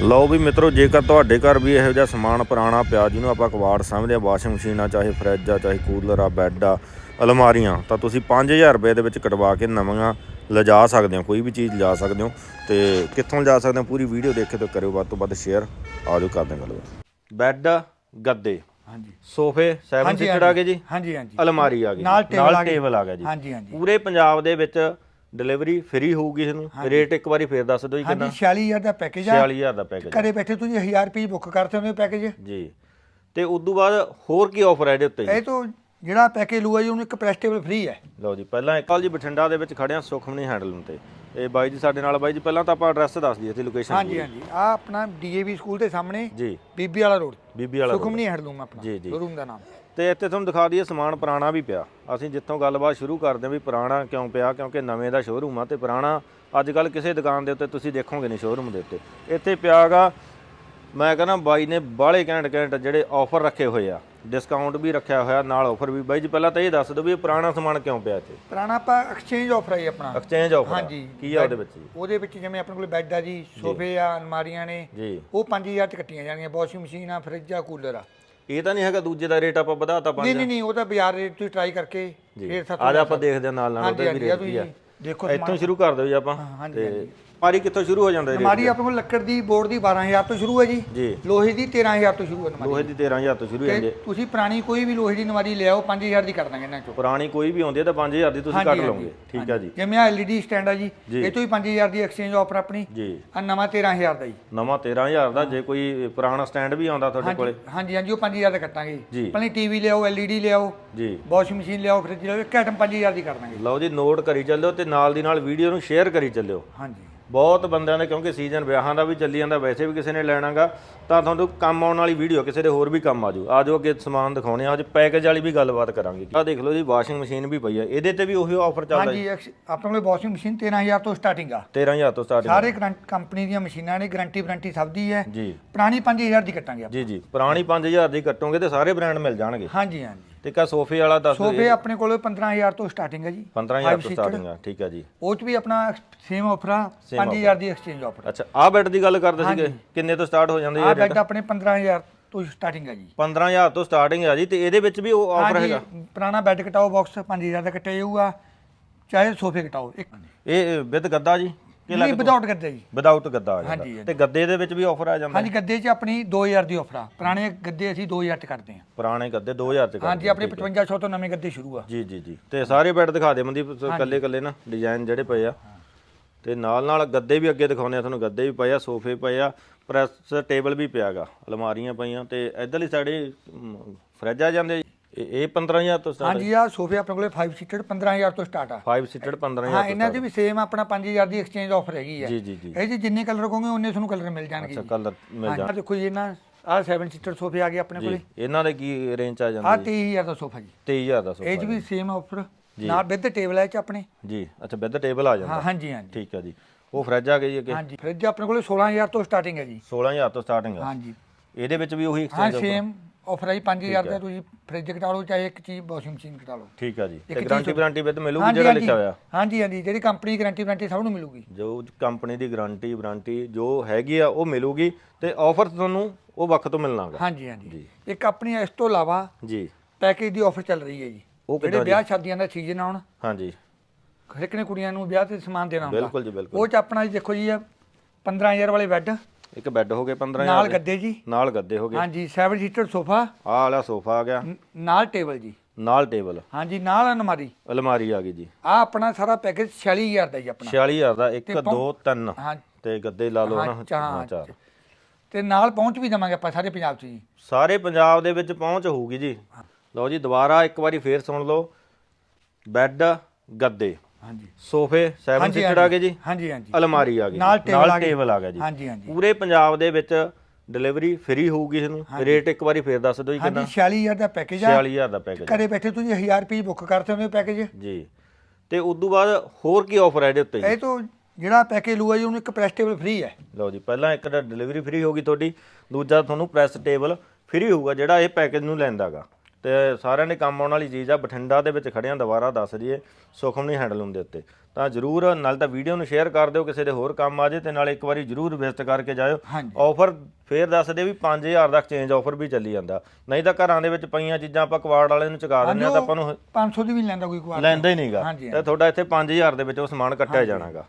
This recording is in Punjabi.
ਲਓ ਵੀ ਮਿੱਤਰੋ ਜੇਕਰ ਤੁਹਾਡੇ ਘਰ ਵੀ ਇਹੋ ਜਿਹਾ ਸਮਾਨ ਪੁਰਾਣਾ ਪਿਆ ਜਿਹਨੂੰ ਆਪਾਂ ਕਵਾੜ ਸਮਝਦੇ ਆ ਵਾਸ਼ਿੰਗ ਮਸ਼ੀਨ ਆ ਚਾਹੇ ਫਰਿੱਜ ਆ ਚਾਹੇ ਕੂਲਰ ਆ ਬੈੱਡ ਆ ਅਲਮਾਰੀਆਂ ਤਾਂ ਤੁਸੀਂ 5000 ਰੁਪਏ ਦੇ ਵਿੱਚ ਕਟਵਾ ਕੇ ਨਵੀਆਂ ਲਿਜਾ ਸਕਦੇ ਹੋ ਕੋਈ ਵੀ ਚੀਜ਼ ਲਿਜਾ ਸਕਦੇ ਹੋ ਤੇ ਕਿੱਥੋਂ ਲਿਜਾ ਸਕਦੇ ਹੋ ਪੂਰੀ ਵੀਡੀਓ ਦੇਖੇ ਤੇ ਕਰਿਓ ਵੱਧ ਤੋਂ ਵੱਧ ਸ਼ੇਅਰ ਆਜੋ ਕਰਦੇ ਹਾਂ ਗੱਲਬਾਤ। ਬੈੱਡ ਗੱਦੇ ਹਾਂਜੀ। ਸੋਫੇ 7 ਹਾਂਜੀ, ਸੀਟਰ ਆ ਗਏ ਜੀ ਹਾਂਜੀ ਹਾਂਜੀ। ਅਲਮਾਰੀ ਆ ਗਈ ਨਾਲ। ਟੇਬਲ ਆ ਗਿਆ ਜੀ। ਹਾਂਜੀ ਹਾਂਜੀ। ਪੂਰੇ ਪੰਜਾਬ ਦੇ ਵਿੱਚ ਡਿਲੀਵਰੀ ਫ੍ਰੀ ਹੋਊਗੀ ਇਹਨੂੰ ਰੇਟ ਇੱਕ ਵਾਰੀ ਫੇਰ ਦੱਸ ਦਿਓ ਜੀ ਕਿੰਨਾ। ਹਾਂਜੀ 46000 ਦਾ ਪੈਕੇਜ ਆ। 46000 ਦਾ ਪੈਕੇਜ ਘਰੇ ਬੈਠੇ ਤੁਸੀਂ 1000 ਰੁਪਏ ਬੁੱਕ ਕਰਦੇ ਹੋ ਪੈਕੇਜ ਜੀ। ਤੇ ਉਸ ਤੋਂ ਬਾਅਦ ਹੋਰ ਕੀ ਆਫਰ ਹੈ ਇਹਦੇ ਉੱਤੇ ਜੀ? ਇਹ ਤੋਂ ਜਿਹੜਾ ਪੈਕੇਜ ਲੂਆ ਜੀ ਉਹਨੂੰ ਇੱਕ ਪ੍ਰੈਸ ਟੇਬਲ ਫ੍ਰੀ ਹੈ। ਲਓ ਜੀ ਪਹਿਲਾਂ ਇੱਕ ਕਾਲ ਜੀ ਬਠਿੰਡਾ ਦੇ ਵਿੱਚ ਖੜਿਆ ਸੁਖਮਨੀ ਹੈਂਡਲੂਮ ਤੇ। ਇਹ ਬਾਈ ਜੀ ਸਾਡੇ ਨਾਲ ਬਾਈ ਜੀ ਪਹਿਲਾਂ ਤਾਂ ਆਪਾਂ ਐਡਰੈਸ ਦੱਸ ਦਈਏ ਤੇ ਲੋਕੇਸ਼ਨ ਹਾਂਜੀ ਹਾਂਜੀ। ਆ ਆਪਣਾ ਡੀਏਵੀ ਸਕੂਲ ਦੇ ਸਾਹਮਣੇ ਜੀ। ਬੀਬੀ ਵਾਲਾ ਰੋਡ ਬੀਬੀ ਵਾਲਾ। ਸੁਖਮਨੀ ਹੈਂਡਲੂਮ ਆਪਣਾ। ਜੀ, ਜੀ। ਸ਼ੋਰੂਮ ਦਾ ਨਾਮ। ਤੇ ਇੱਥੇ ਤੁਹਾਨੂੰ ਦਿਖਾ ਦਈਏ ਸਮਾਨ ਪੁਰਾਣਾ ਵੀ ਪਿਆ। ਅਸੀਂ ਜਿੱਥੋਂ ਗੱਲਬਾਤ ਸ਼ੁਰੂ ਕਰਦੇ ਹਾਂ ਵੀ ਪੁਰਾਣਾ ਕਿਉਂ ਪਿਆ ਕਿਉਂਕਿ ਨਵੇਂ ਦਾ ਸ਼ੋਰੂਮ ਆ ਤੇ ਪੁਰਾਣਾ ਅੱਜ ਕੱਲ ਕਿਸੇ ਦੁਕਾਨ ਦੇ ਉੱਤੇ ਤੁਸੀਂ ਦੇਖੋਗੇ ਨਹੀਂ ਸ਼ੋਰੂਮ ਦੇ ਉੱਤੇ। ਇੱਥੇ ਪਿਆਗਾ ਮੈਂ ਕਹਿੰਦਾ ਬਾਈ ਨੇ ਬਾਹਲੇ ਘੈਂਟ ਘੈਂਟ ਜਿਹੜੇ ਆਫਰ ਰੱਖੇ ਹੋਏ ਆ। ਡਿਸਕਾਊਂਟ ਵੀ ਰੱਖਿਆ ਹੋਇਆ ਨਾਲ ਆਫਰ ਵੀ। ਬਾਈ ਜੀ ਪਹਿਲਾਂ ਤਾਂ ਇਹ ਦੱਸ ਦਿਓ ਵੀ ਇਹ ਪੁਰਾਣਾ ਸਮਾਨ ਕਿਉਂ ਪਿਆ ਇੱਥੇ? ਪੁਰਾਣਾ ਆਪਾਂ ਐਕਸਚੇਂਜ ਆਫਰ ਹੈ ਆਪਣਾ। ਐਕਸਚੇਂਜ ਆਫਰ ਹਾਂਜੀ। ਕੀ ਆ ਉਹਦੇ ਵਿੱਚ ਜੀ? ਉਹਦੇ ਵਿੱਚ ਜਿਵੇਂ ਆਪਣੇ ਕੋਲ ਬੈੱਡ ਆ ਜੀ ਸੋਫੇ ਆ ਅਲਮਾਰੀਆਂ ਨੇ ਜੀ। ਉਹ 5000 ਚ ਕੱਟੀਆਂ ਜਾਣਗੀਆਂ। ਵਾਸ਼ਿੰਗ ਮਸ਼ੀਨ ਆ ਫਰਿੱਜ ਆ ਕੂਲਰ ਆ। ਇਹ ਤਾਂ ਨਹੀਂ ਹੈਗਾ ਦੂਜੇ ਦਾ ਰੇਟ ਆਪਾਂ ਵਧਾਤਾ ਪੰਜ ਨਹੀਂ ਨਹੀਂ ਨਹੀਂ ਉਹ ਤਾਂ ਬਾਜ਼ਾਰ ਰੇਟ ਤੁਸੀਂ ਟਰਾਈ ਕਰਕੇ ਫੇਰ ਸੱਤ ਅੱਜ ਆਪਾਂ ਦੇਖਦੇ ਨਾਲ ਨਾਲ ਉਹਦੇ ਵੀ ਆ ਰੇਟ ਕੀ ਆ। ਦੇਖੋ ਇੱਥੋਂ ਸ਼ੁਰੂ ਕਰ ਦਿਓ ਜੀ ਆਪਾਂ। ਤੇ ਮਾਰੀ ਕਿੱਥੋਂ ਸ਼ੁਰੂ ਹੋ ਜਾਂਦਾ ਇਹ ਅਲਮਾਰੀ ਆਪਣੇ ਕੋਲ ਲੱਕੜ ਦੀ ਬੋਰਡ ਦੀ 12000 ਤੋਂ ਸ਼ੁਰੂ ਹੈ ਜੀ। ਜੀ। ਲੋਹੇ ਦੀ 13000 ਤੋਂ ਸ਼ੁਰੂ ਹੈ ਅਲਮਾਰੀ। ਲੋਹੇ ਦੀ 13000 ਤੋਂ ਸ਼ੁਰੂ ਹੋ ਜਾਂਦੀ ਤੇ ਹੈ ਤੁਸੀਂ ਪੁਰਾਣੀ ਕੋਈ ਵੀ ਲੋਹੇ ਦੀ ਅਲਮਾਰੀ ਲਿਆਓ 5000 ਦੀ ਕਰ ਦਾਂਗੇ ਇਹਨਾਂ ਚੋਂ। ਪੁਰਾਣੀ ਕੋਈ ਵੀ ਆਉਂਦੀ ਹੈ ਤਾਂ 5000 ਦੀ ਤੁਸੀਂ ਕੱਢ ਲਓਗੇ। ਠੀਕ ਆ ਜੀ। ਜਿਵੇਂ ਆ LED ਸਟੈਂਡ ਆ ਜੀ ਜੀ। ਇਹ ਤੋਂ ਹੀ 5000 ਦੀ ਐਕਸਚੇਂਜ ਆਫਰ ਆਪਣੀ। ਜੀ। ਆ ਨਵਾਂ 13000 ਦਾ ਜੀ। ਨਵਾਂ 13000 ਦਾ ਜੇ ਕੋਈ ਪੁਰਾਣਾ ਸਟੈਂਡ ਵੀ ਆਉਂਦਾ ਤੁਹਾਡੇ ਕੋਲੇ। ਹਾਂਜੀ ਹਾਂਜੀ ਉਹ 5000 ਦਾ ਕੱਟਾਂਗੇ ਜੀ। ਪਹਿਲਾਂ ਟੀਵੀ ਲਿਆਓ LED ਲਿਆਓ ਜੀ। ਵਾਸ਼ਿੰਗ ਮਸ਼ੀਨ ਲਿਆਓ ਫ੍ਰਿਜ ਲਿਆਓ ਇੱਕ ਆਈਟਮ 5000 ਦੀ ਕਰ ਦਾਂਗੇ ਲਓ ਜੀ ਨੋਟ ਕਰੀ ਚੱਲਿਓ ਤੇ ਨਾਲ ਦੀ ਨਾਲ ਵੀਡੀਓ ਨੂੰ ਸ਼ੇਅਰ ਕਰੀ ਚੱਲਿਓ। ਹਾਂਜੀ। ਬਹੁਤ ਬੰਦਿਆਂ ਦੇ ਕਿਉਂਕਿ ਸੀਜ਼ਨ ਵਿਆਹਾਂ ਦਾ ਵੀ ਚੱਲੀ ਜਾਂਦਾ ਵੈਸੇ ਵੀ ਕਿਸੇ ਨੇ ਲੈਣਾਗਾ ਤਾਂ ਤੁਹਾਨੂੰ ਕੰਮ ਆਉਣ ਵਾਲੀ ਵੀਡੀਓ ਕਿਸੇ ਦੇ ਹੋਰ ਵੀ ਕੰਮ ਆਜੂ। ਆਜੋ ਅੱਗੇ ਸਮਾਨ ਦਿਖਾਉਣੇ ਆ ਅੱਜ ਪੈਕੇਜ ਵਾਲੀ ਵੀ ਗੱਲਬਾਤ ਕਰਾਂਗੇ। ਆ ਦੇਖ ਲਓ ਜੀ ਵਾਸ਼ਿੰਗ ਮਸ਼ੀਨ ਵੀ ਪਈ ਆ। ਇਹਦੇ ਤੇ ਵੀ ਉਹੀ ਆਫਰ ਚੱਲਦਾ ਹਾਂਜੀ ਆਪਣੇ ਕੋਲ ਵਾਸ਼ਿੰਗ ਮਸ਼ੀਨ 13000 ਤੋਂ ਸਟਾਰਟਿੰਗ ਆ। 13000 ਤੋਂ ਸਟਾਰਟ ਸਾਰੇ ਕੰਪਨੀ ਦੀਆਂ ਮਸ਼ੀਨਾਂ ਨੇ ਗਾਰੰਟੀ ਵਾਰੰਟੀ ਸਭ ਦੀ ਹੈ। ਜੀ। ਪੁਰਾਣੀ 5000 ਦੀ ਕੱਟਾਂਗੇ ਆਪਾਂ। ਜੀ ਜੀ। ਪੁਰਾਣੀ 5000 ਦੀ ਕੱਟੋਗੇ ਤੇ ਸਾਰੇ ਬ੍ਰਾਂਡ ਮਿਲ ਜਾਣਗੇ। ਹਾਂਜੀ ਹਾਂਜੀ। ਤੇ ਕਾ ਸੋਫੇ ਵਾਲਾ ਦੱਸ ਦਿਓ ਸੋਫੇ ਆਪਣੇ ਕੋਲ 15000 ਤੋਂ ਸਟਾਰਟਿੰਗ ਹੈ ਜੀ। 15000 five ਤੋਂ seater। ਸਟਾਰਟਿੰਗ ਆ ਠੀਕ ਆ ਜੀ। ਉਹ ਚ ਵੀ ਆਪਣਾ ਸੇਮ ਆਫਰ ਆ 5000 ਦੀ ਐਕਸਚੇਂਜ ਆਫਰ ਅੱਛਾ ਆਹ ਬੈੱਡ ਦੀ ਗੱਲ ਕਰਦੇ ਸੀਗੇ ਕਿੰਨੇ ਤੋਂ ਸਟਾਰਟ ਹੋ ਜਾਂਦੇ ਆ ਬੈੱਡ ਆਪਣੇ 15000 ਤੋਂ ਸਟਾਰਟਿੰਗ ਹੈ ਜੀ। 15000 ਤੋਂ ਸਟਾਰਟਿੰਗ ਆ ਜੀ ਤੇ ਇਹਦੇ ਵਿੱਚ ਵੀ ਉਹ ਆਫਰ ਹਾਂਜੀ ਹੈਗਾ? ਪੁਰਾਣਾ ਬੈੱਡ ਕਟਾਓ ਬਾਕਸ 5000 ਦਾ ਕੱਟਿਆ ਜਾਊਗਾ ਚਾਹੇ ਸੋਫੇ ਕਟਾਓ ਇੱਕ। ਇਹ ਵਿਦ ਗੱਦਾ ਜੀ? ਨਹੀਂ ਵਿਦਆਊਟ ਗੱਦੇ ਜੀ। ਵਿਦਆਊਟ ਗੱਦਾ ਆ ਹਾਂਜੀ, ਜਾਂਦਾ। ਹਾਂਜੀ। ਤੇ ਗੱਦੇ ਦੇ ਵਿੱਚ ਵੀ ਆਫਰ ਆ ਜਾਂਦਾ? ਹਾਂਜੀ ਗੱਦੇ 'ਚ ਆਪਣੀ 2000 ਦੀ ਆਫਰ ਆ। ਪੁਰਾਣੇ ਗੱਦੇ ਅਸੀਂ 2000 ਚ ਕਰਦੇ ਹਾਂ। ਪੁਰਾਣੇ ਗੱਦੇ 2000 ਚ ਕਰ ਹਾਂਜੀ ਆਪਣੇ 5500 ਤੋਂ ਨਵੇਂ ਗੱਦੇ ਸ਼ੁਰੂ ਆ। ਜੀ ਜੀ ਜੀ। ਤੇ ਸਾਰੇ ਬੈੱਡ ਦਿਖਾ ਦੇ ਮਨਦੀਪ ਕੱਲੇ ਕੱਲੇ ਨਾ ਡਿਜ਼ਾਈਨ ਜਿਹੜੇ ਪਏ ਆ। ਤੇ ਨਾਲ ਨਾਲ ਗੱਦੇ ਵੀ ਅੱਗੇ ਦਿਖਾਉਨੇ ਆ ਤੁਹਾਨੂੰ ਗੱਦੇ ਵੀ ਪਏ ਆ ਸੋਫੇ ਪਏ ਆ ਪ੍ਰੈਸ ਟੇਬਲ ਵੀ ਪਿਆਗਾ ਅਲਮਾਰੀਆਂ ਪਈਆਂ ਤੇ ਇਧਰਲੀ ਸਾਈਡ ਫਰਿੱਜ ਆ ਜਾਂਦੇ ਇਹ ਇਹ 15000 ਤੋਂ ਸਟਾਰਟ ਹਾਂਜੀ ਆ ਸੋਫੇ ਆਪਣੇ ਕੋਲੇ 5 ਸੀਟਡ 15000 ਤੋਂ ਸਟਾਰਟ ਆ। 5 ਸੀਟਡ 15000 ਹਾਂ ਇਹਨਾਂ ਦੀ ਵੀ ਸੇਮ ਆਪਣਾ 5000 ਦੀ ਐਕਸਚੇਂਜ ਆਫਰ ਹੈਗੀ ਹੈ ਜੀ ਜੀ ਜੀ। ਇਹ ਜੀ ਜਿੰਨੇ ਕਲਰ ਕਹੋਗੇ ਉਹਨੇ ਤੁਹਾਨੂੰ ਕਲਰ ਮਿਲ ਜਾਣਗੇ ਅੱਛਾ ਕਲਰ ਮਿਲ ਹਾਂ ਦੇਖੋ ਜੀ ਇਹਨਾਂ ਆ 7 ਸੀਟਰ ਸੋਫੇ ਆ ਗਏ ਆਪਣੇ ਕੋਲੇ। ਜੀ ਇਹਨਾਂ ਦੇ ਕੀ ਰੇਂਜ ਆ ਆ ਜਾਂਦਾ 23000 ਦਾ ਸੋਫਾ ਜੀ। 23000 ਦਾ ਸੋਫਾ ਇਹ ਵੀ ਸੇਮ ਆਫਰ ਨਾਲ ਵਿਦ ਟੇਬਲ ਹੈ 'ਚ ਆਪਣੇ। ਜੀ ਅੱਛਾ ਵਿਦ ਟੇਬਲ ਆ ਜਾਂਦਾ। ਹਾਂ ਹਾਂਜੀ ਹਾਂਜੀ। ਠੀਕ ਆ ਜੀ। ਉਹ ਫਰਿੱਜ ਆ ਗਈ ਅੱਗੇ? ਹਾਂਜੀ ਫ੍ਰਿਜ ਆਪਣੇ ਕੋਲੇ 16000 ਤੋਂ ਸਟਾਰਟਿੰਗ ਹੈ ਜੀ। 16000 ਤੋਂ ਸਟਾਰਟਿੰਗ ਆ। ਹਾਂਜੀ। ਇਹਦੇ ਵਿੱਚ ਵੀ ਉਹੀ ਹਾਂ exchange offer? ਸੇਮ ਆਫਰ ਹੈ ਜੀ 5000 ਦਾ ਤੁਸੀਂ ਫ੍ਰਿਜ ਕਟਾ ਲਓ ਚਾਹੇ ਇੱਕ ਚੀਜ਼ ਵਾਸ਼ਿੰਗ ਮਸ਼ੀਨ ਕਟਾ ਲਓ। ਠੀਕ ਆ ਜੀ। ਤੇ ਗਾਰੰਟੀ ਵਾਰੰਟੀ ਵਿੱਚ ਮਿਲੂਗੀ ਹਾਂਜੀ ਜਿਹੜਾ ਲਿਖਿਆ ਹੋਇਆ? ਹਾਂਜੀ ਹਾਂਜੀ। ਜਿਹੜੀ ਕੰਪਨੀ ਗਾਰੰਟੀ ਵਾਰੰਟੀ ਸਭ ਨੂੰ ਮਿਲੂਗੀ। ਜੋ ਕੰਪਨੀ ਦੀ ਗਾਰੰਟੀ ਵਾਰੰਟੀ ਜੋ ਹੈਗੀ ਆ ਉਹ ਮਿਲੂਗੀ ਤੇ ਆਫਰ ਤੁਹਾਨੂੰ ਉਹ ਵੱਖ ਤੋਂ ਮਿਲਣਾਗਾ ਹਾਂਜੀ ਹਾਂਜੀ। ਇੱਕ ਆਪਣੀ ਇਸ ਤੋਂ ਇਲਾਵਾ ਜੀ। ਪੈਕੇਜ ਦੀ ਆਫਰ ਚੱਲ ਰਹੀ ਹੈ ਜੀ। ਜਿਹੜੇ ਵਿਆਹ ਸ਼ਾਦੀਆਂ ਦਾ ਸੀਜ਼ਨ ਆਉਣ ਹਾਂਜੀ। ਹਰ ਇੱਕ ਨੇ ਕੁੜੀਆਂ ਨੂੰ ਵਿਆਹ ਤੇ ਸਮਾਨ ਦੇਣਾ ਹੁੰਦਾ। ਬਿਲਕੁਲ ਜੀ ਬਿਲਕੁਲ। ਉਹ ਚ ਆਪਣਾ ਜੀ ਦੇਖੋ ਜੀ ਇਹ 15000 ਵਾਲੇ ਬੈੱਡ ਇੱਕ ਬੈੱਡ ਹੋ ਗਏ 15000 ਨਾਲ ਦੇ, ਗੱਦੇ ਜੀ। ਨਾਲ ਗੱਦੇ ਹੋ ਗਏ। ਹਾਂਜੀ 7 ਸੀਟਰ ਸੋਫਾ। ਆਹ ਵਾਲਾ ਸੋਫਾ ਆ ਗਿਆ। ਨਾਲ ਟੇਬਲ ਜੀ। ਨਾਲ ਟੇਬਲ ਹਾਂਜੀ ਨਾਲ ਅਲਮਾਰੀ। ਅਲਮਾਰੀ ਆ ਗਈ ਜੀ। ਆ ਆਪਣਾ ਸਾਰਾ ਪੈਕੇਜ 46000 ਦਾ ਜੀ ਆਪਣਾ। 46000 ਦਾ 1 ਤੇ 2 3 ਹਾਂ। ਤੇ ਗੱਦੇ ਲਾ ਲਓ ਨਾ ਹਾਂ, ਚਾਰ। ਹਾਂ, ਚਾਰ। ਤੇ ਨਾਲ ਪਹੁੰਚ ਵੀ ਦਵਾਂਗੇ ਆਪਾਂ ਸਾਰੇ ਪੰਜਾਬ 'ਚ ਜੀ। ਸਾਰੇ ਪੰਜਾਬ ਦੇ ਵਿੱਚ ਪਹੁੰਚ ਹੋਊਗੀ ਜੀ। ਲਓ ਜੀ ਦੁਬਾਰਾ ਇੱਕ ਵਾਰੀ ਫੇਰ ਸੁਣ ਲਓ। ਬੈੱਡ ਗੱਦੇ। ਹਾਂਜੀ। ਸੋਫੇ 7 ਸੀਟਡ ਆ ਗਏ ਜੀ? ਹਾਂਜੀ ਹਾਂਜੀ। ਅਲਮਾਰੀ ਆ ਗਈ ਨਾਲ ਟੇਬਲ ਆ ਗਿਆ ਜੀ। ਹਾਂਜੀ ਹਾਂਜੀ। ਪੂਰੇ ਪੰਜਾਬ ਦੇ ਵਿੱਚ ਡਿਲੀਵਰੀ ਫ੍ਰੀ ਹੋਊਗੀ ਇਹਨੂੰ। ਰੇਟ ਇੱਕ ਵਾਰੀ ਫੇਰ ਦੱਸ ਦਿਓ ਜੀ ਹਾਂਜੀ ਕਿੰਨਾ 46000 ਦਾ ਪੈਕੇਜ ਆ। 46000 ਦਾ ਪੈਕੇਜ ਘਰੇ ਬੈਠੇ ਤੁਸੀਂ 1000 ਰੁਪਏ ਬੁੱਕ ਕਰਦੇ ਹੋ ਪੈਕੇਜ ਜੀ। ਤੇ ਉਸ ਤੋਂ ਬਾਅਦ ਹੋਰ ਕੀ ਆਫਰ ਹੈ ਇਹਦੇ ਉੱਤੇ ਜੀ? ਇਹ ਤੋਂ ਜਿਹੜਾ ਪੈਕੇਜ ਲੂਆ ਜੀ ਉਹਨੂੰ ਇੱਕ ਪ੍ਰੈਸ ਟੇਬਲ ਫ੍ਰੀ ਹੈ। ਲਓ ਜੀ ਪਹਿਲਾਂ ਇੱਕ ਤਾਂ ਡਿਲੀਵਰੀ ਫ੍ਰੀ ਹੋਗੀ ਤੁਹਾਡੀ। ਦੂਜਾ ਤੁਹਾਨੂੰ ਪ੍ਰੈਸ ਟੇਬਲ ਫ੍ਰੀ ਹੋਊਗਾ ਜਿਹੜਾ ਇਹ ਪੈਕੇਜ ਨੂੰ ਲੈਂਦਾਗਾ ਤੇ ਸਾਰਿਆਂ ਦੇ ਕੰਮ ਆਉਣ ਵਾਲੀ ਚੀਜ਼ ਆ ਬਠਿੰਡਾ ਦੇ ਵਿੱਚ ਖੜਿਆਂ ਦੁਬਾਰਾ ਦੱਸ ਦਈਏ ਸੁਖਮਨੀ ਹੈਂਡਲੂਮ ਦੇ ਉੱਤੇ। ਤਾਂ ਜਰੂਰ ਨਾਲ ਤਾਂ ਵੀਡੀਓ ਨੂੰ ਸ਼ੇਅਰ ਕਰ ਦਿਓ ਕਿਸੇ ਦੇ ਹੋਰ ਕੰਮ ਆ ਜੇ ਤੇ ਨਾਲ ਇੱਕ ਵਾਰੀ ਜਰੂਰ ਵਿਜ਼ਿਟ ਕਰਕੇ ਜਾਇਓ। ਆਫਰ ਫੇਰ ਦੱਸ ਦੇ ਵੀ 5000 ਦਾ ਐਕਸਚੇਂਜ ਆਫਰ ਵੀ ਚੱਲੀ ਜਾਂਦਾ। ਨਹੀਂ ਤਾਂ ਘਰਾਂ ਦੇ ਵਿੱਚ ਪਈਆਂ ਚੀਜ਼ਾਂ ਆਪਾਂ ਕਵਾੜ ਵਾਲੇ ਨੂੰ ਚੁਕਾ ਦਿੰਦੇ ਆ ਤਾਂ ਆਪਾਂ ਨੂੰ 500 ਦੀ ਵੀ ਨੀ ਲੈਂਦਾ ਕੋਈ ਕੁਆਰ ਲੈਂਦਾ ਹੀ ਨਹੀਂਗਾ ਤੇ ਤੁਹਾਡਾ ਇੱਥੇ 5000 ਦੇ ਵਿੱਚ ਉਹ ਸਮਾਨ ਕੱਟਿਆ ਜਾਣਾਗਾ